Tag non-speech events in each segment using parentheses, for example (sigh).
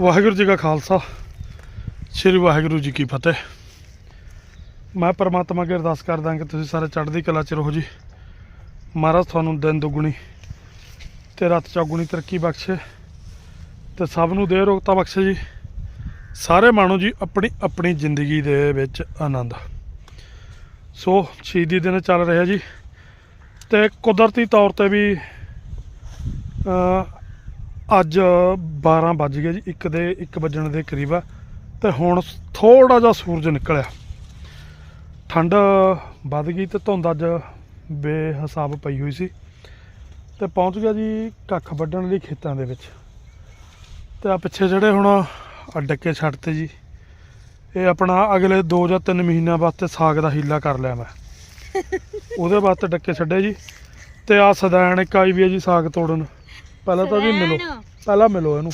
ਵਾਹਿਗੁਰੂ ਜੀ ਕਾ ਖਾਲਸਾ, ਸ੍ਰੀ ਵਾਹਿਗੁਰੂ ਜੀ ਕੀ ਫਤਿਹ। ਮੈਂ ਪਰਮਾਤਮਾ ਅੱਗੇ ਅਰਦਾਸ ਕਰਦਾ ਕਿ ਤੁਸੀਂ ਸਾਰੇ ਚੜ੍ਹਦੀ ਕਲਾ ਚ ਰਹੋ ਜੀ। ਮਹਾਰਾਜ ਤੁਹਾਨੂੰ ਦਿਨ ਦੁਗਣੀ ਤੇ ਰਾਤ ਚੌਗੁਣੀ ਤਰੱਕੀ ਬਖਸ਼ੇ ਤੇ ਸਭ ਨੂੰ ਦੇ ਰੋਗਤਾ ਬਖਸ਼ੇ ਜੀ। ਸਾਰੇ ਮਾਣੋ ਜੀ ਆਪਣੀ ਆਪਣੀ ਜ਼ਿੰਦਗੀ ਦੇ ਵਿੱਚ ਆਨੰਦ। ਸੋ ਸ਼ਹੀਦੀ ਦਿਨ ਚੱਲ ਰਿਹਾ ਜੀ ਤੇ ਕੁਦਰਤੀ ਤੌਰ ਤੇ ਵੀ ਅੱਜ 12 ਵੱਜ ਗਏ ਜੀ 1 ਦੇ 1 ਵੱਜਣ ਦੇ ਕਰੀਬ ਆ। ਤੇ ਹੁਣ ਥੋੜਾ ਜਿਹਾ ਸੂਰਜ ਨਿਕਲਿਆ। ਠੰਡ ਵੱਧ ਗਈ ਤੇ ਧੁੰਦ ਅੱਜ ਬੇਹਿਸਾਬ ਪਈ ਹੋਈ ਸੀ। ਤੇ ਪਹੁੰਚ ਗਿਆ ਜੀ ਕੱਖ ਵੱਢਣ ਲਈ ਖੇਤਾਂ ਦੇ ਵਿੱਚ। ਤੇ ਆ ਪਿੱਛੇ ਜਿਹੜੇ ਹੁਣ ਆਹ ਡੱਕੇ ਛੱਡਤੇ ਜੀ ਇਹ ਆਪਣਾ ਅਗਲੇ 2 ਜਾਂ 3 ਮਹੀਨਿਆਂ ਵਾਸਤੇ ਸਾਗ ਦਾ ਹੀਲਾ ਕਰ ਲਿਆ ਮੈਂ। (laughs) ਉਹਦੇ ਵਾਸਤੇ ਡੱਕੇ ਛੱਡੇ ਜੀ। ਤੇ ਆ ਸਦੈਣ ਇੱਕ ਆਈ ਵੀ ਹੈ ਜੀ ਸਾਗ ਤੋੜਨ। ਪਹਿਲਾਂ ਤਾਂ ਜੀ ਮਿਲੋ। ਪਹਿਲਾਂ ਮਿਲੋ ਇਹਨੂੰ।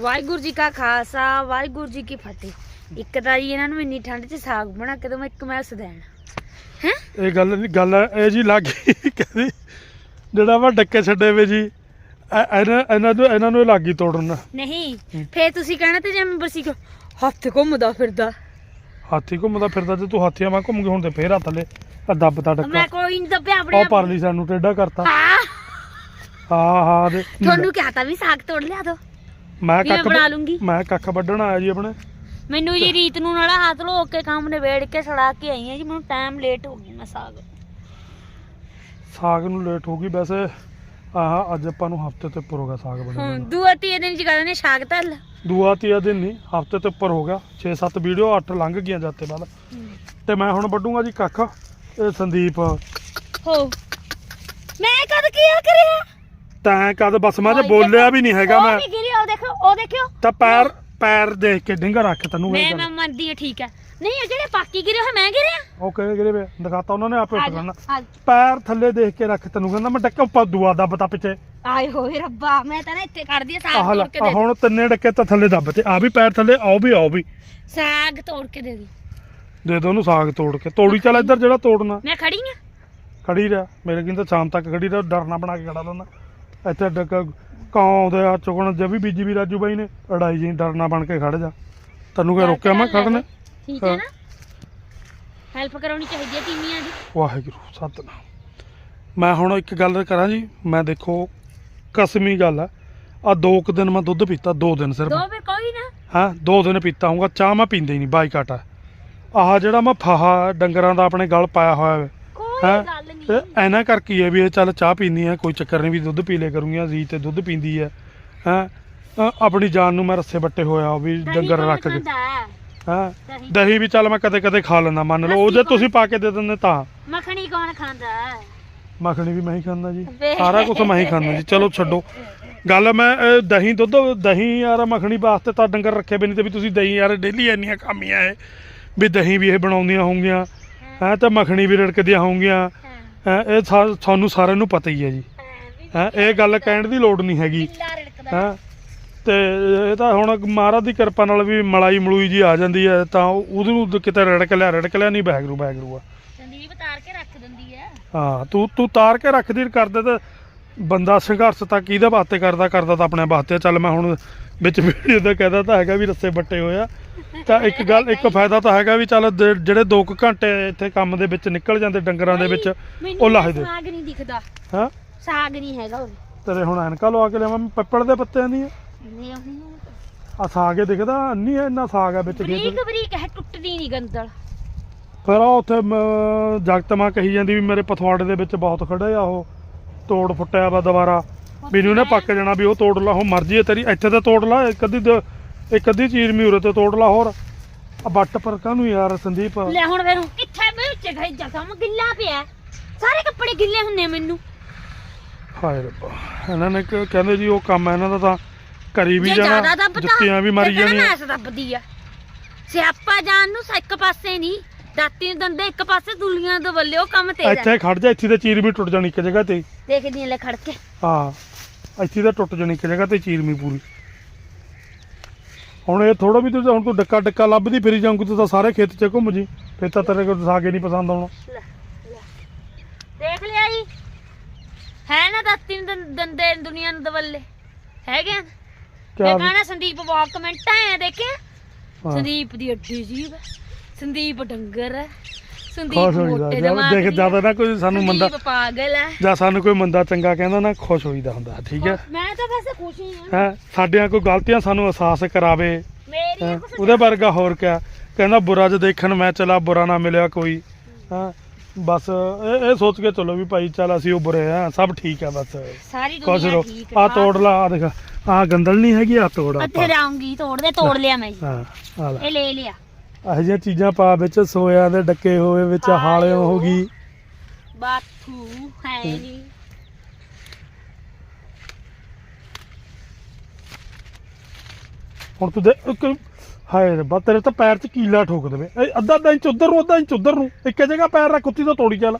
ਵਾਹਿਗੁਰੂ ਜੀ ਕਾ ਖਾਲਸਾ ਵਾਹਿਗੁਰੂ ਜੀ ਕੀ ਫਤਿਹ। ਇੱਕ ਤਾਂ ਜੀ ਇਹਨਾਂ ਨੂੰ ਇੰਨੀ ਠੰਡ 'ਚ ਸਾਗ ਬਣਾ ਕੇ ਦਵਾਂ ਇੱਕ ਮੈਂ ਸਦੈਣ ਇਹ ਗੱਲ ਨਹੀਂ ਗੱਲ ਇਹ ਜੀ ਲੱਗ ਗਈ ਕਹਿੰਦੀ ਜਿਹੜਾ ਵਾ ਡੱਕੇ ਛੱਡੇ ਵੇ ਜੀ ਇਹ- ਇਹਨਾਂ ਇਹਨਾਂ ਨੂੰ ਇਹਨਾਂ ਨੂੰ ਲੱਗੀ ਤੋੜਨ। ਨਹੀਂ ਹੂੰ। ਫੇਰ ਤੁਸੀਂ ਕਹਿਣਾ ਤੇ ਜਿਵੇਂ ਬਸੀ ਕੋ ਹੱਥ ਘੁੰਮਦਾ ਫਿਰਦਾ। ਹਾਥੀ ਘੁੰਮਦਾ ਫਿਰਦਾ ਤੇ ਤੂੰ ਹਾਥੀਆਂ ਵਾਂ ਘੁੰਮ ਕੇ ਹੁਣ ਤੇ ਫੇਰ ਹੱਥ ਲੈ। ਆ ਦੱਬਤਾ ਡੱਕਾ। ਮੈਂ ਕੋਈ ਨਹੀਂ ਦੱਬਿਆ ਆਪਣੇ ਉਹ ਪਰਲੀ ਸਾਨੂੰ ਟੇਢਾ ਕਰਤਾ। ਹਾਂ। ਹਾਂ ਹਾਂ ਦੇ ਤੁਹਾਨੂੰ ਕਿਹਾ ਤਾਂ ਵੀ ਸਾਗ ਤੋੜ ਲਿਆ ਦੋ। ਮੈਂ ਵੀ ਮੈਂ ਕੱਖ ਬਣਾ ਲੂੰਗੀ। ਮੈਂ ਕੱਖ ਵੱਢਣ ਆਇਆ ਜੀ ਆਪਣੇ। ਮੈਨੂੰ ਜੀ ਰੀਤ ਨੂੰ ਨਾਲਾ ਹੱਥ ਲੋ ਕੇ ਕੰਮ ਨੇ ਵੇੜ ਕੇ ਸੜਾ ਕੇ ਆਈ ਆ ਜੀ ਮੈਨੂੰ ਟਾਈਮ ਲੇਟ ਹੋ ਗਈ ਮੈਂ ਸਾਗ। ਸਾਗ ਨੂੰ ਲੇਟ ਹੋ ਗਈ ਵੈਸੇ। ਆਹ ਅੱਜ ਆਪਾਂ ਨੂੰ ਹਫ਼ਤੇ ਤੋਂ ਉੱਪਰ ਹੋ ਗਿਆ ਸਾਗ ਬਣਿਆ ਹੁਣ ਨੂੰ। ਦੂਆ ਤੀਏ ਦਿਨ ਜੀ ਕਹਿੰਦੇ ਨੇ ਸਾਗ ਧਰ ਦੂਆ ਤੀਆ ਦਿਨ ਨਹੀਂ ਹਫ਼ਤੇ ਤੋਂ ਉੱਪਰ ਹੋ ਗਿਆ 6-7 ਵੀਡੀਓ 8 ਲੰਘ ਗਈਆਂ ਜਾਤੇ ਬਾਅਦ ਤੇ ਮੈਂ ਹੁਣ ਵੱਢੂਗਾ ਜੀ ਕੱਖ ਇਹ ਸੰਦੀਪ। ਹੋ। ਮੈਂ ਕਦ ਕੀ ਕਰਿਆ? ਤੈਂ ਕਦ ਬਸ ਮੈਂ ਤੇ ਬੋਲਿਆ ਵੀ ਨਹੀਂ ਹੈਗਾ ਉਹ ਮੈਂ। ਵੀ ਉਹ ਦੇਖੋ ਉਹ ਦੇਖਿਓ। ਤਾਂ ਪੈਰ ਪੈਰ ਦੇਖ ਕੇ ਡਿੰਗਾ ਰੱਖ ਤੈਨੂੰ ਮੈਂ ਇਹ ਮੈਂ ਗੱਲ। ਮੰਨਦੀ ਹਾਂ ਠੀਕ ਹੈ। ਨਹੀਂ ਜਿਹੜੇ ਬਾਕੀ ਗਿਰੇ ਹੋਏ ਮੈਂ ਗਿਰਿਆ? ਉਹ ਕਿਹੜੇ ਕਿਹੜੇ ਵੇ? ਦਿਖਾਤਾ ਉਹਨਾਂ ਨੇ ਆਪੇ ਉੱਠ ਜਾਣਾ ਪੈਰ ਥੱਲੇ ਦੇਖ ਕੇ ਰੱਖ ਤੈਨੂੰ ਕਹਿੰਦਾ ਮੈਂ ਡੱਕਾ ਉੱਪਰ ਦੁਆ ਦੱਬਤਾ ਪਿੱਛੇ। ਆਏ ਹੋਏ ਰੱਬਾ ਮੈਂ ਤਾਂ ਨਾ ਇੱਥੇ ਆਹ ਸਾਗ ਤੋੜ ਕੇ ਦੇ ਹੁਣ ਤਿੰਨੇ ਡੱਕੇ ਤਾਂ ਥੱਲੇ ਦੱਬ ਤੇ ਆ ਵੀ ਪੈਰ ਥੱਲੇ ਆਓ ਵੀ ਆਓ ਵੀ। ਸਾਗ ਤੋੜ ਕੇ ਦੇ ਦੀ। ਦੇ ਦੋ ਉਹਨੂੰ ਸਾਗ ਤੋੜ ਕੇ। ਤੋੜੀ ਚੱਲ ਇੱਧਰ ਜਿਹੜਾ ਤੋੜਨਾ। ਮੈਂ ਖੜੀ ਆ ਖੜੀ ਰਿਹਾ ਮੇਰੇ ਕਹਿੰਦਾ ਸ਼ਾਮ ਤੱਕ ਖੜੀ ਰਿਹਾ ਡਰਨਾ ਬਣਾ ਕੇ ਖੜਾ ਲੈਂਦਾ ਇੱਥੇ ਡੱਕਾ ਕਾਂ ਆਉਂਦੇ ਆ ਚੁਗਣ ਜੇ ਵੀ ਬੀਜੀ ਵੀ ਰਾਜੂ ਬਾਈ ਨੇ ਅੜਾਈ ਜੀ ਡਰਨਾ ਬਣ ਕੇ ਖੜ ਜਾ। ਤੈਨੂੰ ਕਿਹਾ ਰੋਕਿਆ ਮੈਂ ਖੜਨੇ? ਠੀਕ ਹੈ। ਹਾਂ। ਨਾ? ਹੈਲਪ ਕਰਾਉਣੀ ਚਾਹੀਦੀ ਹੈ ਤੀਵੀਆਂ ਦੀ। ਵਾਹਿਗੁਰੂ ਸਤਨਾਮ। ਮੈਂ ਹੁਣ ਇੱਕ ਗੱਲ ਕਰਾਂ ਜੀ ਮੈਂ ਦੇਖੋ ਕਸਮੀ ਗੱਲ ਆ। ਆ ਦੋ ਕੁ ਦਿਨ ਮੈਂ ਦੁੱਧ ਪੀਤਾ ਦੋ ਦਿਨ ਸਿਰਫ। ਦੋ ਵੀ ਕੋਈ ਨਾ। ਹਾਂ ਦੋ ਦਿਨ ਪੀਤਾ ਹੂੰਗਾ ਚਾਹ ਮੈਂ ਪੀਂਦਾ ਹੀ ਨਹੀਂ ਬਾਈਕਾਟ ਆ। ਆਹ ਜਿਹੜਾ ਮੈਂ ਫਾਹਾ ਡੰਗਰਾਂ ਦਾ ਆਪਣੇ ਗਲ ਪਾਇਆ ਹੋਇਆ ਹੈ ਕੋਈ ਹੈਂ? ਨਹੀਂ। ਤੇ ਐਨਾ ਕਰਕੇ ਹੀ ਹੈ ਵੀ ਇਹ ਚੱਲ ਚਾਹ ਪੀਂਦੀ ਆ ਕੋਈ ਚੱਕਰ ਨਹੀਂ ਵੀ ਦੁੱਧ ਪੀ ਲਿਆ ਕਰੂੰਗੀ ਜੀ ਤੇ ਦੁੱਧ ਪੀਂਦੀ ਹੈ ਹਾਂ ਆਪਣੀ ਜਾਨ ਨੂੰ ਮੈਂ ਰੱਸੇ ਬੱਟੇ ਹੋਇਆ ਵੀ ਡੰਗਰ ਰੱਖ ਕੇ। ਹੈ? ਦਹੀਂ ਵੀ ਚੱਲ ਮੈਂ ਕਦੇ ਕਦੇ ਖਾ ਲੈਂਦਾ ਮੰਨ ਲਓ ਉਹ ਜੇ ਤੁਸੀਂ ਪਾ ਕੇ ਦੇ ਦਿੰਦੇ ਤਾਂ। ਮੱਖਣੀ ਕੌਣ ਖਾਂਦਾ? ਮੱਖਣੀ ਵੀ ਮੈਂ ਹੀ ਖਾਂਦਾ ਜੀ। ਸਾਰਾ ਕੁਝ ਮੈਂ ਹੀ ਖਾਂਦਾ ਜੀ। ਚਲੋ ਛੱਡੋ। ਗੱਲ ਮੈਂ ਦਹੀਂ ਦੁੱਧ ਦਹੀਂ ਯਾਰ ਮੱਖਣੀ ਵਾਸਤੇ ਤਾਂ ਡੰਗਰ ਰੱਖੇ ਵੀ ਨਹੀਂ ਤੇ ਵੀ ਤੁਸੀਂ ਦਹੀਂ ਯਾਰ ਡੇਲੀ ਇੰਨੀਆਂ ਕਾਮੀਆਂ ਹੈ ਵੀ ਦਹੀਂ ਵੀ ਇਹ ਬਣਾਉਂਦੀਆਂ ਹੋਣਗੀਆਂ ਹੈ। ਤੇ ਮੱਖਣੀ ਵੀ ਰੜਕਦੀਆਂ ਹੋਣਗੀਆਂ ਇਹ ਤੁਹਾਨੂੰ ਸਾਰਿਆਂ ਨੂੰ ਪਤਾ ਹੀ ਹੈ ਜੀ। ਹਾਂ, ਇਹ ਗੱਲ ਕਹਿਣ ਦੀ ਲੋੜ ਨਹੀਂ ਹੈਗੀ। ਹੈ ਤੇ ਇਹ ਤਾਂ ਹੁਣ ਮਹਾਰਾਜ ਦੀ ਕਿਰਪਾ ਨਾਲ ਵੀ ਮਲਾਈ ਮਲੂਈ ਜੀ ਆ ਜਾਂਦੀ ਹੈ ਤਾਂ ਉਹਦੇ ਨੂੰ ਕਿਤੇ ਰੜਕ ਲਿਆ ਰੜਕ ਲਿਆ ਨਹੀਂ ਬੈਗਰੂ ਬੈਗਰੂ ਆ। ਸੰਦੀਪ ਤਾਰ ਕੇ ਰੱਖ ਦਿੰਦੀ ਹੈ। ਹਾਂ ਤੂੰ ਤੂੰ ਤਾਰ ਕੇ ਰੱਖਦੀ ਕਰਦੇ ਤੇ ਬੰਦਾ ਸੰਘਰਸ਼ ਤਾਂ ਕਿਹਦੇ ਵਾਸਤੇ ਕਰਦਾ ਕਰਦਾ ਤਾਂ ਆਪਣੇ ਵਾਸਤੇ। ਚੱਲ ਮੈਂ ਹੁਣ ਵਿੱਚ ਵੀਡੀਓ ਦਾ ਕਹਿਦਾ ਤਾਂ ਹੈਗਾ ਵੀ ਰੱਸੇ ਬੱਟੇ ਹੋਇਆ ਤਾਂ ਇੱਕ ਗੱਲ ਇੱਕ ਫਾਇਦਾ ਤਾਂ ਹੈਗਾ ਵੀ ਚੱਲ ਜਿਹੜੇ 2 ਕੁ ਘੰਟੇ ਇੱਥੇ ਕੰਮ ਦੇ ਵਿੱਚ ਨਿਕਲ ਜਾਂਦੇ ਡੰਗਰਾਂ ਦੇ ਵਿੱਚ ਉਹ ਲਾਹੇ ਦੇ। ਸਾਗ ਨਹੀਂ ਦਿਖਦਾ। ਹਾਂ? ਸਾਗ ਨਹੀਂ ਹੈਗਾ ਉਹ। ਤੇਰੇ ਹੁਣ ਐਨਕਾਂ ਲਵਾ ਕੇ ਲਿਆਵਾਂ ਪੱਪੜ ਦੇ ਪੱਤਿਆਂ ਦੀ ਆ ਸਾਗ ਇਹ ਦਿਖਦਾ ਨਹੀਂ ਇੰਨਾ ਸਾਗ ਆ ਵਿੱਚ ਖੇਤ ਬਰੀਕ ਬਰੀਕ ਹੈ ਟੁੱਟਦੀ ਨਹੀਂ ਗੰਦਲ। ਫਿਰ ਉਹ ਉੱਥੇ ਮ- ਜਗਤ ਮਾਂ ਕਹੀ ਜਾਂਦੀ ਵੀ ਮੇਰੇ ਪਥਵਾੜੇ ਦੇ ਵਿੱਚ ਬਹੁਤ ਖੜੇ ਆ ਉਹ। ਤੋੜ ਫੁੱਟਿਆ ਵਾ ਦੁਬਾਰਾ। ਵੀ ਨੂੰ ਪੱਕ ਜਾਣਾ ਵੀ ਉਹ ਤੋੜ ਲਾ ਉਹ ਮਰਜ਼ੀ ਹੈ ਤੇਰੀ। ਇੱਥੇ ਤਾਂ ਤੋੜ ਲਾ ਇੱਕ ਅੱਧੀ ਦ- ਇੱਕ ਅੱਧੀ ਚੀਜ਼ ਮੂਰੇ ਤੇ ਤੋੜ ਲਾ ਹੋਰ। ਆ ਬੱਟ ਪਰ ਕਾਹਨੂੰ ਯਾਰ ਸੰਦੀਪ? ਲੈ ਹੁਣ ਫਿਰ ਕਿੱਥੇ ਮੈਂ ਉੱਚੇ ਗਈ ਜਗਮ ਗਿੱਲਾ ਪਿਆ। ਸਾਰੇ ਕੱਪੜੇ ਗਿੱਲੇ ਹੁੰਨੇ ਆ ਮੈਨੂੰ। ਹਾਏ ਰੱਬਾ ਇਹਨਾਂ ਨੇ ਕ- ਕਹਿੰਦੇ ਜੀ ਉਹ ਕੰਮ ਇਹਨਾਂ ਦਾ ਤਾਂ ਕਰੀ ਵੀ ਜੇ ਜ਼ਿਆਦਾ ਜਾਣਾ ਦੱਬਦਾ ਜੁੱਤੀਆਂ ਵੀ ਮਾਰੀ ਜਾਣੀਆਂ। ਮੈਸ ਦੱਬਦੀ ਆ। ਸਿਆਪਾ ਜਾਨ ਨੂੰ ਇੱਕ ਪਾਸੇ ਨਹੀਂ ਦਾਤੀ ਨੂੰ ਦੰਦੇ ਇੱਕ ਪਾਸੇ ਦੁਲੀਆਂ ਦੇ ਵੱਲੇ ਉਹ ਕੰਮ ਤੇਰਾ ਇੱਥੇ ਖੜ ਜਾ ਇੱਥੇ ਤੇ ਚੀਰ ਵੀ ਟੁੱਟ ਜਾਣੀ ਇੱਕ ਜਗ੍ਹਾ ਤੇ। ਦੇਖਦੀ ਆ ਲੈ ਖੜ ਕੇ। ਹਾਂ ਇੱਥੇ ਤਾਂ ਟੁੱਟ ਜਾਣੀ ਇੱਕ ਜਗ੍ਹਾ ਤੇ ਚੀਰਮੀ ਪੂਰੀ। ਹੁਣ ਇਹ ਥੋੜਾ ਵੀ ਤੂੰ ਹੁਣ ਤੂੰ ਡੱਕਾ ਡੱਕਾ ਲੱਭਦੀ ਫਿਰੀ ਜਾਊਂਗੀ ਤੂੰ ਤਾਂ ਸਾਰੇ ਖੇਤ 'ਚ ਘੁੰਮ ਜੀ। ਫਿਰ ਤਾਂ ਤੇਰੇ ਕੋਲ ਸਾਗੇ ਨਹੀਂ ਪਸੰਦ ਆਉਣਾ। ਦੇਖ ਲਿਆ ਜੀ। ਹੈ ਨਾ ਦਾਤੀ ਨੂੰ ਦੰ- ਦੰਦੇ ਦੁਨੀਆ ਨੂੰ ਦਵੱਲੇ। ਹੈਗੇ ਆ ਕਿਆ ਮੈਂ ਕਹਣਾ ਸੰਦੀਪ ਵਾਕ ਕਮੈਂਟ ਆਇਆ ਦੇਖਿਆ? ਹਾਂ। ਸੰਦੀਪ ਦੀ ਅੱਡੀ ਜੀਬ ਸੰਦੀਪ ਡੰਗਰ ਹੈ ਸੰਦੀਪ ਖੁਸ਼ ਹੋਈਦਾ ਮੋਟੇ ਜਦ ਦਿਮਾਗ ਦੇਖ ਦੀ ਨਾ ਕੋਈ ਸਾਨੂੰ ਮੰਦਾ ਸੰਦੀਪ ਪਾਗਲ ਹੈ ਜਾਂ ਸਾਨੂੰ ਕੋਈ ਮੰਦਾ ਚੰਗਾ ਕਹਿੰਦਾ ਨਾ ਖੁਸ਼ ਹੋਈਦਾ ਹੁੰਦਾ ਠੀਕ ਹੈ? ਮੈਂ ਤਾਂ ਵੈਸੇ ਖੁਸ਼ ਹੀ ਹਾਂ। ਹੈ? ਸਾਡੀਆਂ ਕੋਈ ਗਲਤੀਆਂ ਸਾਨੂੰ ਅਹਿਸਾਸ ਕਰਾਵੇ। ਮੇਰੀ ਕੁਛ ਉਹਦੇ ਵਰਗਾ ਹੋਰ ਕਿਆ? ਕਹਿੰਦਾ ਬੁਰਾ ਜੇ ਦੇਖਣ ਮੈਂ ਚਲਾ ਬੁਰਾ ਨਾ ਮਿਲਿਆ ਕੋਈ। ਹਾਂ? ਬਸ ਇਹ ਇਹ ਸੋਚ ਕੇ ਚਲੋ ਵੀ ਭਾਈ ਚੱਲ ਅਸੀਂ ਉਹ ਬੁਰੇ ਆ ਸਭ ਠੀਕ ਆ ਬਸ। ਸਾਰੀ ਖੁਸ਼ ਦੁਨੀਆ ਠੀਕ ਆ। ਤੋੜ ਲਾ ਆ ਦੇਖ। ਆ ਗੰਦਲ ਨਹੀਂ ਹੈਗੀ ਆ ਤੋੜ ਆਪਾਂ। ਰਾਉਂਗੀ ਤੋੜ ਦੇ ਤੋੜ ਲਿਆ ਮੈਂ ਜੀ। ਹਾਂ ਆ ਲੈ। ਇਹ ਲੈ ਲਿਆ। ਇਹੋ ਜਿਹੀਆਂ ਚੀਜ਼ਾਂ ਪਾ ਵਿੱਚ ਸੋਇਆ ਦੇ ਡੱਕੇ ਹੋਏ ਵਿੱਚ ਹਾਲਿਓ ਹੋ ਗਈ। ਬਾਥੂ ਹੈ ਨਹੀਂ ਹੁਣ ਤੂੰ ਦੇ ਇੱਕ ਹਾਏ ਰੱਬਾ ਤੇਰੇ ਤਾਂ ਪੈਰ 'ਚ ਕੀਲਾ ਠੋਕ ਦੇਵੇ। ਇਹ ਅੱਧਾ ਅੱਧਾ ਇੰਚ ਉਧਰ ਨੂੰ ਅੱਧਾ ਇੰਚ ਉਧਰ ਨੂੰ। ਇੱਕੇ ਜਗ੍ਹਾ ਪੈਰ ਰੱਖ ਉੱਤੀ ਤੋਂ ਤੋੜੀ ਚੱਲ।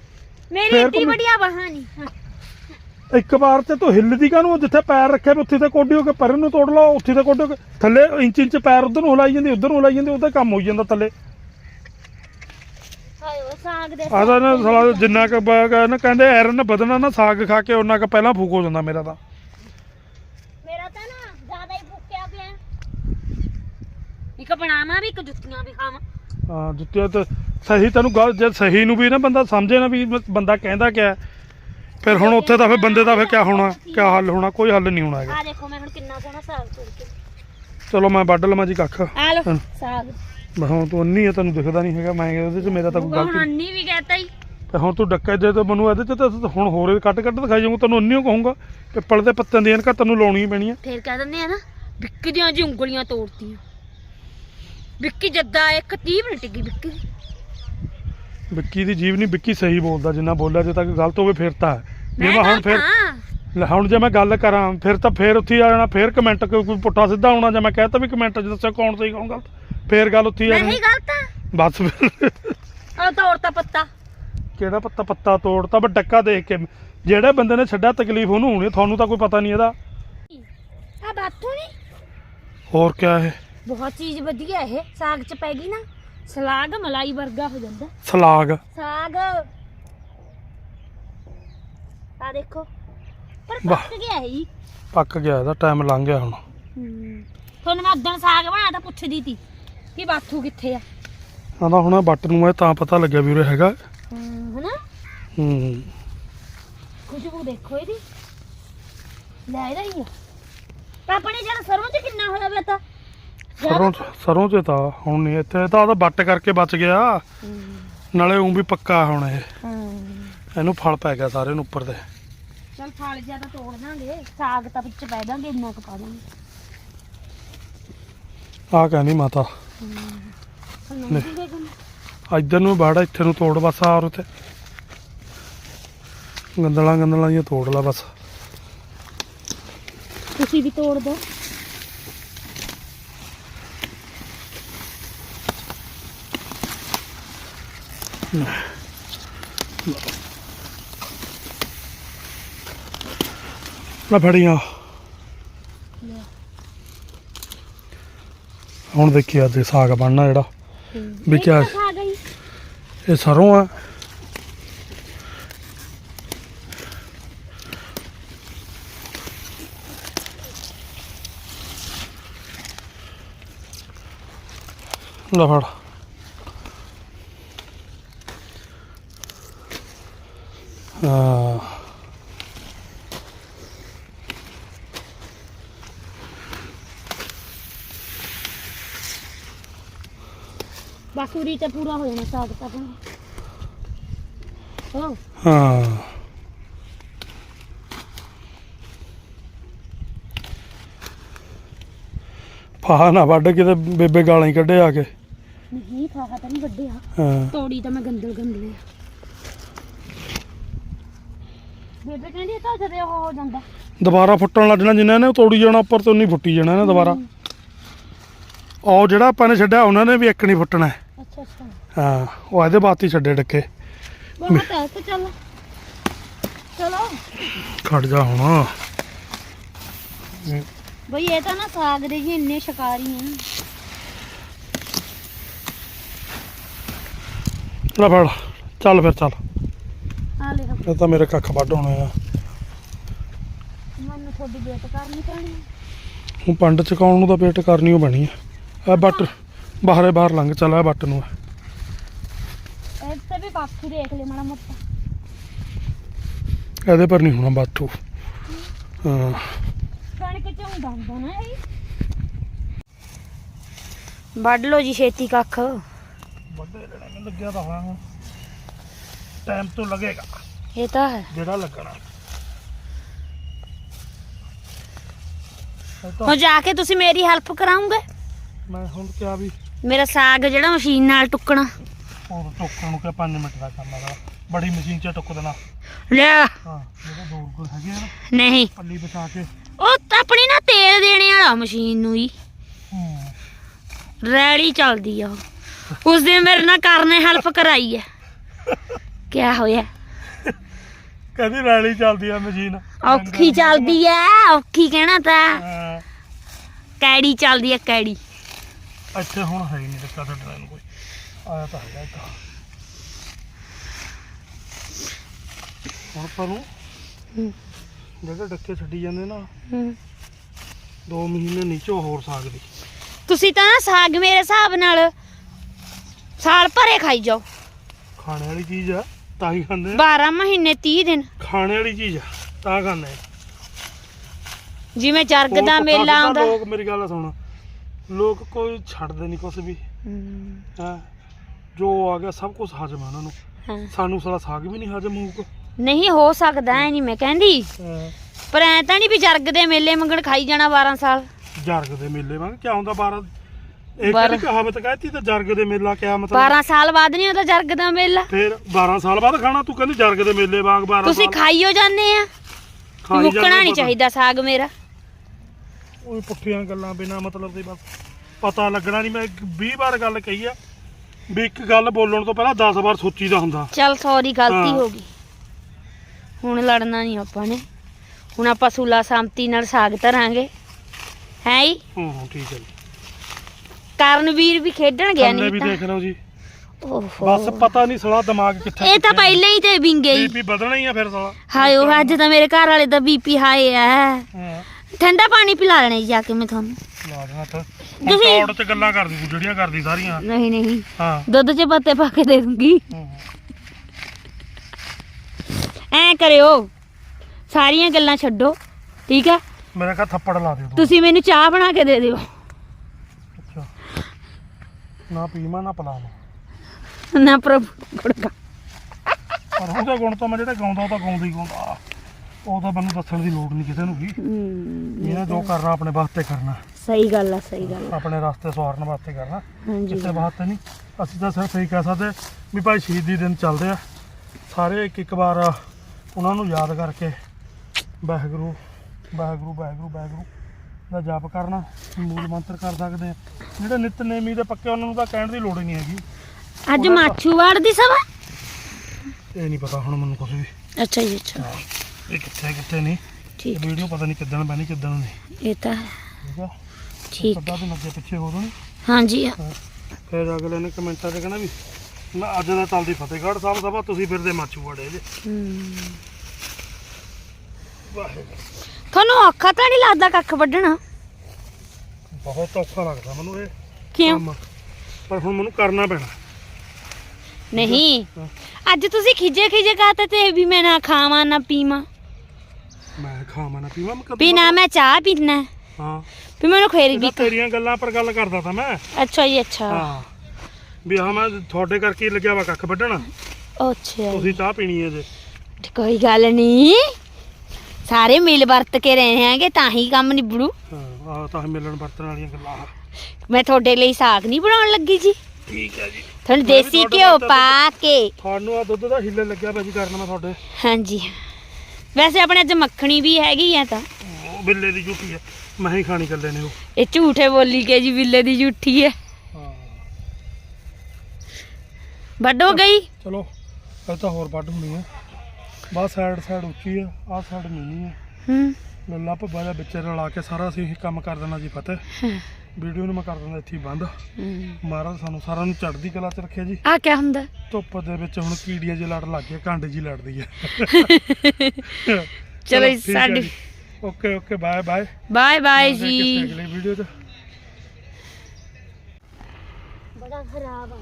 ਮੇਰੀ ਇੱਡੀ ਬੜੀਆ ਬਹਾਨੀ ਇੱਕ ਵਾਰ ਤੇ ਤੂੰ ਹਿੱਲਦੀ ਕਾਹਨੂੰ ਜਿੱਥੇ ਪੈਰ ਰੱਖਿਆ ਵੀ ਉੱਥੇ ਤੇ ਕੋਡੀ ਹੋ ਕੇ ਪਰੇ ਨੂੰ ਤੋੜ ਲਾ ਉੱਥੇ ਤੇ ਕੋਡੀ ਹੋ ਕੇ ਥੱਲੇ ਇੰਚ ਇੰਚ ਪੈਰ ਉਧਰ ਨੂੰ ਹਿਲਾਈ ਜਾਂਦੀ ਉਧਰ ਨੂੰ ਹਿਲਾਈ ਜਾਂਦੀ ਉਹਦਾ ਕੰਮ ਹੋਈ ਜਾਂਦਾ ਥੱਲੇ। ਹਾਏ ਉਹ ਸਾਗ ਦੇ ਆਦਾ ਨਾ ਸਾਲਾ ਜਿੰਨਾ ਕ ਨਾ ਕਹਿੰਦੇ ਐਰਨ ਵਧਣਾ ਨਾ ਸਾਗ ਖਾ ਕੇ ਉਹਨਾਂ ਕ ਪਹਿਲਾਂ ਫੂਕ ਹੋ ਜਾਂਦਾ ਮੇਰਾ ਤਾਂ। ਮੇਰਾ ਤਾਂ ਨਾ ਜ਼ਿਆਦਾ ਹੀ ਫੁੱਕਿਆ ਪਿਆ। ਇੱਕ ਬਣਾਵਾਂ ਵੀ ਇੱਕ ਜੁੱਤੀਆਂ ਵੀ ਖਾਵਾਂ। ਹਾਂ ਜੁੱਤੀਆਂ ਤੇ ਸਹੀ ਤੈਨੂੰ ਗੱਲ ਜੇ ਸਹੀ ਨੂੰ ਵੀ ਨਾ ਬੰਦਾ ਸਮਝੇ ਨਾ ਵੀ ਬੰਦਾ ਕਹਿੰਦਾ ਕਿਆ ਫਿਰ ਹੁਣ ਉੱਥੇ ਤਾਂ ਫਿਰ ਬੰਦੇ ਦਾ ਫਿਰ ਕਿਆ ਹੋਣਾ ਕਿਆ ਹੱਲ ਹੋਣਾ ਕੋਈ ਹੱਲ ਨਹੀਂ ਹੋਣਾ ਹੈਗਾ। ਆ ਦੇਖੋ ਮੈਂ ਹੁਣ ਕਿੰਨਾ ਸੋਹਣਾ ਸਾਗ ਤੋੜ ਕੇ। ਚਲੋ ਮੈਂ ਵੱਢ ਲਵਾਂ ਜੀ ਕੱਖ। ਆ ਲੋ। ਸਾਗ। ਮੈਂ ਹੁਣ ਤੂੰ ਅੰਨੀ ਹੈ ਤੈਨੂੰ ਦਿਖਦਾ ਨਹੀਂ ਹੈਗਾ ਮੈਂ ਉਹਦੇ 'ਚ ਮੇਰਾ ਤਾਂ ਕੋਈ ਹੁਣ ਗਲਤੀ ਅੰਨੀ ਵੀ ਕਹਤਾ ਹੀ ਤੇ ਹੁਣ ਤੂੰ ਡੱਕੇ ਦੇ ਤੇ ਮੈਨੂੰ ਇਹਦੇ 'ਚ ਤਾਂ ਹੁਣ ਹੋਰ ਕੱਟ ਕੱਟ ਦਿਖਾਈ ਜਾਊਂ ਤੈਨੂੰ ਅੰਨੀਓ ਕਹੂੰਗਾ ਪਿੱਪਲ ਦੇ ਪੱਤਿਆਂ ਦੀਆਂ ਐਨਕਾਂ ਤੈਨੂੰ ਲਾਉਣੀ ਪੈਣੀ ਫੇਰ ਕਹਿ ਦਿੰਦੇ ਆ ਨਾ ਵਿੱਕੀ ਦੀਆਂ ਜੀ ਉਂਗਲੀਆਂ ਤੋੜਤੀਆਂ। ਵਿੱਕੀ ਜੱਦਾ ਇੱਕ 30 ਮਿੰਟ ਟਿੱਕੀ ਵਿੱਕੀ ਦੀ। ਵਿੱਕੀ ਦੀ ਜੀਵ ਨਹੀਂ ਵਿੱਕੀ ਸਹੀ ਬੋਲਦਾ ਜਿੰਨਾ ਬੋਲਿਆ ਜੇ ਤੱਕ ਗਲਤ ਹੋਵੇ ਫਿਰ ਤਾਂ। ਹੈ। ਜੇ ਮੈਂ ਹੁਣ ਫਿਰ ਲੈ ਹੁਣ ਜੇ ਮੈਂ ਗੱਲ ਕਰਾਂ ਫਿਰ ਤਾਂ ਫਿਰ ਉੱਥੇ ਹੀ ਆ ਜਾਣਾ ਫਿਰ ਕਮੈਂਟ ਕੋਈ ਪੁੱਠਾ ਸਿੱਧਾ ਆਉਣਾ ਜੇ ਮੈਂ ਕਹਤਾ ਵੀ ਕਮੈਂਟ 'ਚ ਦੱਸਿਆ ਕੌਣ ਸਹੀ ਕੌਣ ਗਲਤ ਫਿਰ ਗੱਲ ਉੱਥੇ ਹੀ ਆ ਜਾਣੀ। ਗਲਤ ਆ। ਬਸ ਫਿਰ। ਉਹ ਤੋੜਤਾ ਪੱਤਾ। ਕਿਹੜਾ ਪੱਤਾ? ਪੱਤਾ ਤੋੜਤਾ ਬਸ ਡੱਕਾ ਦੇਖ ਕੇ। ਜਿਹੜੇ ਬੰਦੇ ਨੇ ਛੱਡਿਆ ਤਕਲੀਫ ਉਹਨੂੰ ਹੋਣੀ ਤੁਹਾਨੂੰ ਤਾਂ ਕੋਈ ਪਤਾ ਨਹੀਂ ਇਹਦਾ। ਆ ਬਾਥੂ ਨਹੀਂ ਹੋਰ ਕਿਆ ਇਹ? ਬਹੁਤ ਚੀਜ਼ ਵਧੀਆ ਇਹ ਸਾਗ ਚ ਪੈ ਗਈ ਨਾ। ਸਲਾਗ ਮਲਾਈ ਵਰਗਾ ਹੋ ਜਾਂਦਾ। ਸਲਾਗ। ਸਾਗ। ਆ ਦੇਖੋ ਪਰ ਵਾਹ। ਪੱਕ ਗਿਆ ਹੀ ਪੱਕ ਗਿਆ ਇਹਦਾ ਟਾਈਮ ਲੰਘ ਗਿਆ ਹੁਣ। ਤੁਹਾਨੂੰ ਮੈਂ ਉਦੋਂ ਸਾਗ ਬਣਾਇਆ ਤਾਂ ਪੁੱਛਦੀ ਤੀ ਕਿ ਬਾਥੂ ਕਿੱਥੇ ਆ। ਆਂਦਾ ਹੁਣ ਬੱਟ ਨੂੰ ਇਹ ਤਾਂ ਪਤਾ ਲੱਗਿਆ ਵੀ ਉਰੇ ਹੈਗਾ। ਹਨਾ? ਹੂੰ। ਖੁਸ਼ਬੂ ਦੇਖੋ ਇਹਦੀ। ਲੈ ਰਹੀ ਆ। ਪਾਪਾ ਨੇ ਜਦ ਸਰੋਂ ਚ ਕਿੰਨਾ ਹੋਇਆ ਵੇ ਤਾਂ? ਸਰੋਂ ਸਰੋਂ 'ਚ ਤਾਂ ਹੁਣ ਨਹੀਂ ਇੱਥੇ ਤਾਂ ਉਹਦਾ ਬੱਟ ਕਰਕੇ ਬਚ ਗਿਆ। ਨਾਲੇ ਉਂ ਵੀ ਪੱਕਾ ਹੁਣ ਇਹ। ਇਹਨੂੰ ਫਲ ਪੈ ਗਿਆ ਸਾਰੇ ਨੂੰ ਉੱਪਰ ਦੇ। ਚਲ ਫਲ ਜ਼ਿਆਦਾ ਤੋੜ ਦਾਂਗੇ ਸਾਗ ਤਾਂ ਵਿੱਚ ਪੈ ਦਾਂਗੇ ਇੰਨਾ ਕੁ ਪਾ ਦਾਂਗੇ। ਆਹ ਕਹਿੰਦੀ ਮਾਤਾ। ਦੇ ਇੱਧਰ ਨੂੰ ਬਾੜਾ ਇੱਥੇ ਨੂੰ ਤੋੜ ਬਸ ਆ ਉਤੇ ਗੰਦਲਾਂ ਗੰਦਲਾਂ ਜਿਹੀਆਂ ਤੋੜ ਲਾ ਬਸ। ਤੁਸੀਂ ਵੀ ਤੋੜ ਦਿਓ ਲੈ ਫੜੀਆਂ। ਹੁਣ ਦੇਖੀ ਅੱਜ ਸਾਗ ਬਣਨਾ ਜਿਹੜਾ। ਵੀ ਕਿਆ- ਇਹ ਸਰੋਂ ਆ। ਲੈ ਹਾਂ ਬਾਸੂਰੀ ਤੇ ਪੂਰਾ ਹੋ ਜਾਣਾ ਸਾਗ ਤਾਂ ਹਾਂ। ਹਾਂ। ਫਾਹ ਨਾ ਵੱਢ ਕਿਤੇ ਬੇਬੇ ਗਾਲਾਂ ਹੀ ਕੱਢੇ ਆ ਕੇ। ਨਹੀਂ ਖਾਹਾ ਤਾਂ ਨਹੀਂ ਵੱਡਿਆ ਹਾਂ। ਤੋੜੀ ਤਾਂ ਮੈਂ ਗੰਦਲ ਗੰਦਲੇ ਆ। ਬੇਬੇ ਕਹਿੰਦੀ ਇਹ ਤਾਂ ਜਦੇ ਉਹ ਹੋ ਜਾਂਦਾ। ਦੁਬਾਰਾ ਫੁੱਟਣ ਲੱਗਣਾ ਜਿੰਨਾ ਨੇ ਤੋੜੀ ਜਾਣਾ ਉੱਪਰ ਤੋਂ ਨਹੀਂ ਫੁੱਟੀ ਜਾਣਾ ਇਹਨੇ ਦੁਬਾਰਾ। ਉਹ ਜਿਹੜਾ ਆਪਾਂ ਨੇ ਛੱਡਿਆ ਉਹਨਾਂ ਨੇ ਵੀ ਇੱਕ ਨਹੀਂ ਫੁੱਟਣਾ। ਹੈ। ਅੱਛਾ ਅੱਛਾ। ਹਾਂ ਉਹ ਇਹਦੇ ਬਾਤ ਹੀ ਛੱਡੇ ਡੱਕੇ। ਬਹੁਤ ਹੈ ਤੇ ਚੱਲ। ਚਲੋ। ਖੜ ਜਾ ਹੁਣ। ਬਈ ਇਹ ਤਾਂ ਨਾ ਸਾਗ ਦੇ ਜੀ ਇੰਨੇ ਸ਼ਿਕਾਰੀ ਆ। ਲੈ ਫੜ। ਚੱਲ ਫਿਰ ਚੱਲ। ਇਹ ਤਾਂ ਮੇਰੇ ਕੱਖ ਵੱਢ ਹੋਣੇ ਆ। ਮੈਨੂੰ ਤੁਹਾਡੀ ਵੇਟ ਕਰਨੀ ਪੈਣੀ ਹੁਣ ਪੰਡ ਚਕਾਉਣ ਨੂੰ ਤਾਂ ਵੇਟ ਕਰਨੀ ਓ ਬਣੀ ਆ। ਆ ਬੱਟ ਬਾਹਰੇ ਬਾਹਰ ਲੰਘ ਚੱਲ ਆ ਬੱਟ ਨੂੰ ਇਹ ਤੇ ਵੀ ਬਾਕੀ ਦੇਖ ਲੈ ਮਾੜਾ ਮੋਟਾ। ਇਹਦੇ ਪਰ ਨਹੀਂ ਹੋਣਾ ਬਾਟੂ ਹਾਂ। ਕਣਕ ਝੋਂਦਾ ਹੁੰਦਾ ਨਾ ਇਹ। ਵੱਢ ਲੋ ਜੀ ਛੇਤੀ ਕੱਖ। ਵੱਡੇ ਲੈਣੇ ਲੱਗਿਆ ਤਾਂ ਹੁਣ ਟਾਈਮ ਤੋਂ ਲੱਗੇਗਾ। ਇਹ ਤਾਂ ਹੈ। ਜਿਹੜਾ ਲੱਗਣਾ। ਇਹ ਤਾਂ ਹੁਣ ਜਾ ਕੇ ਤੁਸੀਂ ਮੇਰੀ ਹੈਲਪ ਕਰਾਉਂਗੇ? ਮੈਂ ਹੁਣ ਕਿਹਾ ਵੀ ਮੇਰਾ ਸਾਗ ਜਿਹੜਾ ਮਸ਼ੀਨ ਨਾਲ ਟੁੱਕਣਾ। ਉਹ ਟੋਕਣ ਨੂੰ ਕਿ 5 ਮਿੰਟ ਦਾ ਕੰਮ ਹੈਗਾ ਬੜੀ ਮਸ਼ੀਨ 'ਚ ਟੁੱਕ ਦੇਣਾ। ਲਿਆ ਹਾਂ ਜਿਹੜੇ ਦੋ ਗੁਰ ਹੈਗੇ ਆ ਨਾ ਨਹੀਂ। ਪੱਲੀ ਵਿਛਾ ਕੇ। ਉਹ ਤਾਂ ਆਪਣੀ ਨਾ ਤੇਲ ਦੇਣੇ ਵਾਲਾ ਮਸ਼ੀਨ ਨੂੰ ਹੀ। ਹੂੰ। ਰੈਲੀ ਚੱਲਦੀ ਆ ਉਹ। ਉਸ ਦਿਨ ਮੇਰੇ ਨਾਲ ਕਰਨੇ ਹੈਲਪ ਕਰਾਈ ਹੈ ਕਿਆ ਹੋਇਆ? ਕਹਿੰਦੀ ਰੈਲੀ ਚੱਲਦੀ ਆ ਮਸ਼ੀਨ। ਔਖੀ ਚੱਲਦੀ ਐ ਔਖੀ ਕਹਿਣਾ ਤਾਂ। ਹਾਂ, ਕੈੜੀ ਚੱਲਦੀ ਐ ਕੈੜੀ। ਇੱਥੇ ਹੁਣ ਹੈ ਹੀ ਨਹੀਂ ਦਿੱਤਾ ਛੱਡਣ ਨੂੰ ਕੋਈ। ਆਇਆ ਤਾਂ ਹੈਗਾ ਇੱਕ ਹੁਣ ਪਰੂ ਹੂੰ। ਜਿਹੜੇ ਡੱਕੇ ਛੱਡੀ ਜਾਂਦੇ ਨਾ ਹੂੰ। 2 ਮਹੀਨੇ ਨੀਚੋਂ ਹੋਰ ਸਾਗ ਦੀ। ਤੁਸੀਂ ਤਾਂ ਨਾ ਸਾਗ ਮੇਰੇ ਹਿਸਾਬ ਨਾਲ ਸਾਲ ਭਰੇ ਖਾਈ ਜਾਓ। ਖਾਣੇ ਵਾਲੀ ਚੀਜ਼ ਆ। ਤਾਂ ਹੀ ਖਾਂਦੇ ਆ। 12 ਮਹੀਨੇ 30 ਦਿਨ। ਖਾਣੇ ਵਾਲੀ ਚੀਜ਼ ਆ ਤਾਂ ਖਾਂਦੇ ਆ। ਜਿਵੇਂ ਜਰਗ ਦਾ ਮੇਲਾ ਆਉਂਦਾ। ਲੋਕ ਮੇਰੀ ਗੱਲ ਸੁਣ। ਲੋਕ ਕੋਈ ਛੱਡਦੇ ਨਹੀਂ ਕੁਛ ਵੀ। ਹੂੰ, ਹੈ? ਜੋ ਆ ਗਿਆ ਸਭ ਕੁਝ ਹਜਮ ਆ ਉਹਨਾਂ ਨੂੰ। ਹਾਂ। ਸਾਨੂੰ ਸਾਲਾ ਸਾਗ ਵੀ ਨਹੀਂ ਹਜਮ ਹੋਊਗਾ। ਨਹੀਂ ਹੋ ਸਕਦਾ ਐ ਨਹੀਂ ਮੈਂ ਕਹਿੰਦੀ। ਪਰ ਐ ਤਾਂ ਨਹੀਂ ਵੀ ਜਰਗ ਦੇ ਮੇਲੇ ਮੰਗਣ ਖਾਈ ਜਾਣਾ 12 ਸਾਲ। ਜਰਗ ਦੇ ਮੇਲੇ ਵਾਂਗ ਕਿਆ ਹੁੰਦਾ 12 ਇਹ ਬਾਰਾਂ- ਕਹਾਵਤ ਕਹਿਤੀ ਤਾਂ ਜਰਗ ਦੇ ਮੇਲਾ ਕਿਆ ਮਤਲਬ? 12 ਸਾਲ ਬਾਅਦ ਨਹੀਂ ਹੁੰਦਾ ਜਰਗ ਦਾ ਮੇਲਾ? ਫਿਰ 12 ਸਾਲ ਬਾਅਦ ਖਾਣਾ ਤੂੰ ਕਹਿੰਦੀ ਜਰਗ ਦੇ ਮੇਲੇ ਵਾਂਗ 12 ਤੁਸੀਂ ਖਾਈਓ ਜਾਂਦੇ ਆ। ਖਾਈ ਮੁੱਕਣਾ ਜਾਂਦੇ ਨਹੀਂ ਪਤਾ। ਚਾਹੀਦਾ ਸਾਗ ਮੇਰਾ। ਉਹ ਪੁੱਠੀਆਂ ਗੱਲਾਂ ਬਿਨਾ ਮਤਲਬ ਦੇ ਬਸ। ਪਤਾ ਲੱਗਣਾ ਨਹੀਂ ਮੈਂ 20 ਵਾਰ ਗੱਲ ਕਹੀ ਆ ਵੀ ਇੱਕ ਗੱਲ ਬੋਲਣ ਤੋਂ ਪਹਿਲਾਂ 10 ਵਾਰ ਸੋਚੀਦਾ ਹੁੰਦਾ। ਚੱਲ ਸੌਰੀ ਗਲਤੀ ਹਾਂ। ਹੋ ਗਈ। ਹੁਣ ਲੜਨਾ ਨਹੀਂ ਆਪਾਂ ਨੇ। ਹੁਣ ਆਪਾਂ ਸੁਲਾ ਸਾਮਤੀ ਨਾਲ ਸਾਗ ਧਰਾਂਗੇ। ਹੈ ਹੀ ਹਾਂ ਹਾਂ ਠੀਕ ਹੈ ਜੀ। ਕਰਨਵੀਰ ਵੀ ਖੇਡਣ ਗਿਆ ਥੱਲੇ ਵੀ ਨਹੀਂ ਦੇਖ ਲਓ ਜੀ। ਓਹੋ। ਬਸ ਪਤਾ ਨਹੀਂ ਸਲਾ ਦਿਮਾਗ ਕਿੱਥੇ ਇਹ ਤਾਂ ਪਹਿਲਾਂ ਹੀ ਤੇ ਵਿੰਗੇ ਹੀ। ਬੀਪੀ ਵਧਣਾ ਹੀ ਆ ਫਿਰ ਸਾਲਾ। ਹਾਏ ਉਹ ਅੱਜ ਤਾਂ ਮੇਰੇ ਘਰ ਵਾਲੇ ਦਾ ਬੀਪੀ ਹਾਈ ਆ। ਹਾਂ। ਠੰਡਾ ਪਾਣੀ ਪਿਲਾ ਲੈਣਾ ਜੀ ਜਾ ਕੇ ਮੈਂ ਤੁਹਾਨੂੰ। ਲਾ ਦੇਣਾ ਤਾਂ ਤੁਸੀਂ- ਕੌੜ ਤੇ ਗੱਲਾਂ ਕਰਦੀ ਤੂੰ ਜਿਹੜੀਆਂ ਕਰਦੀ ਸਾਰੀਆਂ। ਨਹੀਂ ਨਹੀਂ। ਹਾਂ। ਦੁੱਧ 'ਚ ਪੱਤੇ ਪਾ ਕੇ ਦੇ ਦੂੰਗੀ। ਹਾਂ। ਐ ਕਰਿਓ ਸਾਰੀਆਂ ਗੱਲਾਂ ਛੱਡੋ ਠੀਕ ਆ ਮੇਰਾ ਕਾ ਥੱਪੜ ਲਾ ਦੇ ਤੂੰ। ਤੁਸੀਂ ਮੈਨੂੰ ਚਾਹ ਬਣਾ ਕੇ ਦੇ ਦਿਓ। ਨਾ ਪੀਵਾਂ ਨਾ ਪਲਾਵਾਂ ਨਾ ਪ੍ਰਭੂ ਗੁੜਕਾ ਪਰ ਉਹਦਾ ਗੁਣ ਤਾਂ ਮੈਂ ਜਿਹੜਾ ਗਾਉਂਦਾ ਉਹ ਤਾਂ ਗਾਉਂਦਾ ਹੀ ਗਾਉਂਦਾ। ਉਹ ਤਾਂ ਮੈਨੂੰ ਦੱਸਣ ਦੀ ਲੋੜ ਨਹੀਂ ਕਿਸੇ ਨੂੰ ਵੀ। ਇਹਨੇ ਜੋ ਕਰਨਾ ਆਪਣੇ ਵਾਸਤੇ ਕਰਨਾ। ਸਹੀ ਗੱਲ ਆ ਸਹੀ ਗੱਲ ਆ। ਆਪਣੇ ਰਸਤੇ ਸਵਾਰਨ ਵਾਸਤੇ ਕਰਨਾ। ਹਾਂਜੀ ਕਿਸੇ ਵਾਸਤੇ ਨਹੀਂ। ਅਸੀਂ ਤਾਂ ਸਿਰਫ ਇਹ ਕਹਿ ਸਕਦੇ ਵੀ ਭਾਈ ਸ਼ਹੀਦੀ ਦਿਨ ਚੱਲਦੇ ਆ। ਸਾਰੇ ਇੱਕ ਇੱਕ ਵਾਰ ਉਹਨਾਂ ਨੂੰ ਯਾਦ ਕਰਕੇ ਵਾਹਿਗੁਰੂ ਵਾਹਿਗੁਰੂ ਵਾਹਿਗੁਰੂ ਵਾਹਿਗੁਰੂ। ਦਾ ਜਾਪ ਕਰਨਾ ਮੂਲ ਮੰਤਰ ਕਰ ਸਕਦੇ ਆ। ਜਿਹੜੇ ਨਿਤਨੇਮੀ ਦੇ ਪੱਕੇ ਉਹਨਾਂ ਨੂੰ ਤਾਂ ਕਹਿਣ ਦੀ ਲੋੜ ਹੀ ਨਹੀਂ ਹੈਗੀ। ਅੱਜ ਮਾਛੂਵਾੜ ਦੀ ਸਭਾ? ਇਹ ਨਹੀਂ ਪਤਾ ਹੁਣ ਮੈਨੂੰ ਕੁਝ ਵੀ। ਅੱਛਾ ਜੀ ਅੱਛਾ। ਇਹ ਕਿੱਥੇ ਕਿੱਥੇ ਨਹੀਂ। ਠੀਕ। ਵੀਡੀਓ ਪਤਾ ਨਹੀਂ ਕਿੱਦਣ ਬਣੀ ਕਿੱਦਣ ਨਹੀਂ। ਇਹ ਤਾਂ ਹੈ। ਠੀਕ ਆ? ਠੀਕ। ਦਿਨ ਅੱਗੇ ਪਿੱਛੇ ਹੋ ਜਾਣੀ ਹਾਂਜੀ ਫਿਰ ਅਗਲੇ ਨੇ ਕਮੈਂਟਾਂ 'ਚ ਕਹਿਣਾ ਵੀ ਮੈਂ ਅੱਜ ਦਾ ਚੱਲਦੀ ਫਤਿਹਗੜ੍ਹ ਸਾਹਿਬ ਸਭਾ ਤੁਸੀਂ ਫਿਰਦੇ ਮਾਚੂ ਵੜੇ ਜੇ। ਹਮ, ਵਾਹਿਗੁਰੂ। ਤੁਹਾਨੂੰ ਔਖਾ ਤਾਂ ਨਹੀਂ ਲੱਗਦਾ ਕੱਖ ਵੱਢਣਾ? ਬਹੁਤ ਔਖਾ ਲੱਗਦਾ ਮੈਨੂੰ ਇਹ ਕਿਉਂ? ਕੰਮ। ਪਰ ਹੁਣ ਮੈਨੂੰ ਕਰਨਾ ਪੈਣਾ। ਨਹੀਂ। ਹਾਂ। ਅੱਜ ਤੁਸੀਂ ਖਿਜੇ ਖਿਜੇ ਕਹਤੇ ਤੇ ਵੀ ਮੈਂ ਨਾ ਖਾਵਾਂ ਨਾ ਪੀਵਾਂ। ਮੈਂ ਖਾਵਾਂ ਨਾ ਪੀਵਾਂ ਮੈਂ ਕਦੋਂ ਵੀ ਨਾ ਮੈਂ ਚਾਹ ਪੀਣਾ ਹੈ, ਵੀ ਮੈਨੂੰ ਖੇਰ ਵੀ ਤੇਰੀਆਂ ਗੱਲਾਂ ਪਰ ਗੱਲ ਕਰਦਾ ਤਾਂ ਮੈਂ। ਅੱਛਾ ਜੀ ਅੱਛਾ। ਹਾਂ। ਵੀ ਹਾਂ ਮੈਂ ਤੁਹਾਡੇ ਕਰਕੇ ਹੀ ਲੱਗਿਆ ਵਾ ਕੱਖ ਵੱਢਣ। ਅੱਛਾ ਤੁਸੀਂ ਚਾਹ ਪੀਣੀ ਹੈ ਜੇ। ਕੋਈ ਗੱਲ ਨਹੀਂ। ਸਾਰੇ ਮਿਲ ਵਰਤ ਕੇ ਰਹੇ ਹੈਗੇ ਤਾਂ ਹੀ ਕੰਮ ਨਿਬੜੂ। ਹਾਂ ਆਹ ਤਾਂ ਮਿਲਣ ਵਰਤਣ ਵਾਲੀਆਂ ਗੱਲਾਂ ਆ। ਮੈਂ ਤੁਹਾਡੇ ਲਈ ਸਾਗ ਨਹੀਂ ਬਣਾਉਣ ਲੱਗੀ ਜੀ। ਠੀਕ ਹੈ ਜੀ। ਤੁਹਾਨੂੰ ਮੈਂ ਵੀ ਦੇਸੀ ਤੁਹਾਡੇ ਘਿਓ ਨਾਲ ਪਾ ਕੇ। ਤੁਹਾਨੂੰ ਆ ਦੁੱਧ ਦਾ ਹਿੱਲੇ ਲੱਗਿਆ ਪਿਆ ਜੀ ਕਰਨ ਮੈਂ ਤੁਹਾਡੇ। ਹਾਂਜੀ। ਵੈਸੇ ਆਪਣੇ ਅੱਜ ਮੱਖਣੀ ਵੀ ਹੈਗੀ ਆ ਤਾਂ। ਉਹ ਬਿੱਲੇ ਦੀ ਝੂਠੀ ਹੈ ਮੈਂ ਹੀ ਖਾਣੀ ਕੱਲੇ ਨੇ ਉਹ। ਇਹ ਝੂਠੇ ਬੋਲੀ ਕੇ ਜੀ ਬਿੱਲੇ ਦੀ ਝੂਠੀ ਹੈ ਹਾਂ। ਵੱਡੋ ਗਈ? ਚਲੋ ਇਹ ਤਾਂ ਹੋਰ ਵੱਢ ਹੋਣੀ ਹੈ ਬਾਹ ਸਾਈਡ ਸਾਈਡ ਉੱਚੀ ਆ ਆਹ ਸਾਈਡ ਨੀਵੀਂ ਹੈ। ਹੂੰ ਲੱਲਾ ਭੱਬਾ ਦਾ ਵਿੱਚ ਰਲਾ ਕੇ ਸਾਰਾ ਅਸੀਂ ਇਹ ਕੰਮ ਕਰ ਦੇਣਾ ਜੀ ਫਤਿਹ। ਵੀਡੀਓ ਨੂੰ ਮੈਂ ਕਰ ਦਿੰਦਾ ਇੱਥੇ ਹੀ ਬੰਦ। ਮਹਾਰਾਜ ਸਾਨੂੰ ਸਾਰਿਆਂ ਨੂੰ ਚੜ੍ਹਦੀ ਕਲਾ 'ਚ ਰੱਖਿਆ ਜੀ। ਆ ਕਿਆ ਹੁੰਦਾ? ਧੁੱਪ ਦੇ ਵਿੱਚ ਹੁਣ ਕੀੜੀਆਂ ਜਿਹੀ ਲੜ ਲੱਗ ਗਈਆਂ ਕਾਂਡੇ ਜੀ ਲੜਦੀ ਹੈ (laughs) ਚਲੋ ਜੀ, ਠੀਕ ਸਾਡੀ ਜੀ। Okay okay bye bye. Bye bye ਮਿਲਦੇ ਜੀ। ਕਿਸੇ ਅਗਲੀ ਵੀਡੀਓ 'ਚ। ਬੜਾ ਖਰਾਬ ਆ।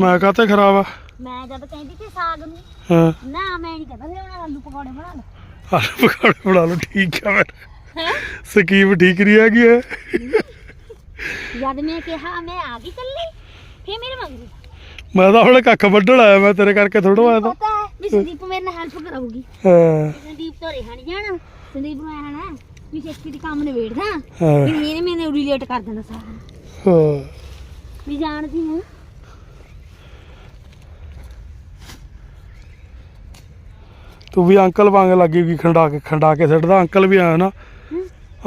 ਮੈਂ ਕਾਹਤੇ ਖਰਾਬ ਆ। ਮੈਂ ਜਦ ਕਹਿੰਦੀ ਸੀ ਸਾਗ ਨੂੰ ਹਾਂ। ਨਾ ਮੈਂ ਨਹੀਂ ਕਹਿੰਦਾ ਫਿਰ ਉਹਨਾਂ ਆਲੂ ਪਕੌੜੇ ਬਣਾ ਲਓ। ਆਲੂ ਪਕੌੜੇ ਬਣਾ ਲਓ ਠੀਕ ਹੈ? ਸਕੀਮ ਠੀਕ ਰਹੀ ਹੈਗੀ ਹੈ ਜਦ ਮੈਂ ਕਿਹਾ ਮੈਂ ਆ ਗਈ ਕੱਲੀ ਫਿਰ ਮੇਰੇ ਮੰਗਦੀ ਮੈਂ ਤਾਂ ਹੁਣ ਕੱਖ ਵੱਢਣ ਆਇਆ ਮੈਂ ਤੇਰੇ ਕਰਕੇ ਥੋੜਾ ਆਇਆ ਤਾਂ। ਪਤਾ ਹੈ ਵੀ ਸੰਦੀਪ ਮੇਰੇ ਨਾਲ ਹੈਲਪ ਕਰਾਊਗੀ ਹਾਂ। ਸੰਦੀਪ ਤੋਂ ਰਹਿ ਨਹੀਂ ਜਾਣਾ। ਸੰਦੀਪ ਨੂੰ ਹਨਾ ਵੀ ਛੇਤੀ ਦੀ ਕੰਮ ਨਿਬੇੜਦਾ। ਹਾਂ। ਫਿਰ ਇਹਨੇ ਮੈਨੂੰ ਰਿਲੇਟ ਕਰ ਦੇਣਾ ਸਾਰਾ। ਹਾਂ। ਵੀ ਜਾਣਦੀ ਹਾਂ ਤੂੰ ਵੀ ਅੰਕਲ ਵਾਂਗ ਲੱਗੀ ਵੀ ਖੰਡਾ ਕੇ ਖੰਡਾ ਕੇ ਸਿੱਟਦਾ। ਅੰਕਲ ਵੀ ਆਇਆ ਨਾ।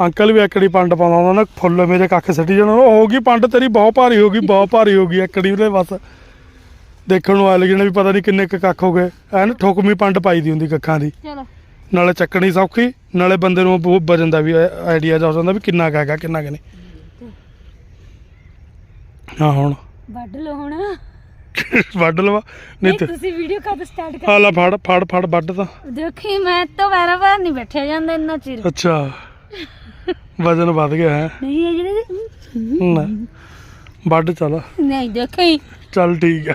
ਅੰਕਲ ਵੀ ਐਕੜੀ ਪੰਡ ਪਾਉਂਦਾ ਹੁੰਦਾ ਨਾ ਫੁੱਲ ਮੇਰੇ ਕੱਖ ਸਿੱਟੀ ਜਾਣਾ ਉਹ ਹੋ ਗਈ ਪੰਡ ਤੇਰੀ ਬਹੁਤ ਭਾਰੀ ਹੋ ਗਈ ਬਹੁਤ ਭਾਰੀ ਹੋ ਗਈ ਐਕੜੀ ਉਹਦੇ ਬਸ। ਦੇਖਣ ਨੂੰ ਆ ਲੱਗਣਾ ਵੀ ਪਤਾ ਨਹੀਂ ਕਿੰਨੇ ਕੁ ਕੱਖ ਹੋ ਗਏ। ਐਨ ਠੁਕਮੀ ਪੰਡ ਪਾਈ ਦੀ ਹੁੰਦੀ ਕੱਖਾਂ ਦੀ। ਚਲੋ। ਨਾਲੇ ਚੱਕਣੀ ਸੌਖੀ ਨਾਲੇ ਬੰਦੇ ਨੂੰ ਬਹੁਤ ਵਜਨ ਦਾ ਵੀ ਆਈਡੀਆ ਜਾ ਜਾਂਦਾ ਵੀ ਕਿੰਨਾ ਕੁ ਹੈਗਾ ਕਿੰਨਾ ਕੁ ਨਹੀਂ। ਹਾਂ। ਹੁਣ। ਵੱਢ ਲਓ ਹੁਣ। ਵੱਢ ਲਵਾ ਨਹੀਂ ਤੇ ਤੁਸੀਂ ਵੀਡੀਓ ਕਦ ਸਟਾਰਟ ਆ ਲੈ ਫੜ ਫੜ ਫੜ ਵੱਢ ਤਾਂ। ਦੇਖੀ ਮੈਂ ਤਾਂ ਵਾਰਾ ਵਾਰ ਨਹੀਂ ਬੈਠਿਆ ਜਾਂਦਾ ਇੰਨਾ ਚਿਰ। ਅੱਛਾ। ਵਜਨ ਵੱਧ ਗਿਆ ਹੈ। ਨਹੀਂ ਇਹ ਜਿਹੜੇ ਨਾ। ਵੱਢ ਚੱਲ। ਨਹੀਂ ਦੇਖੀ। ਚੱਲ ਠੀਕ ਆ।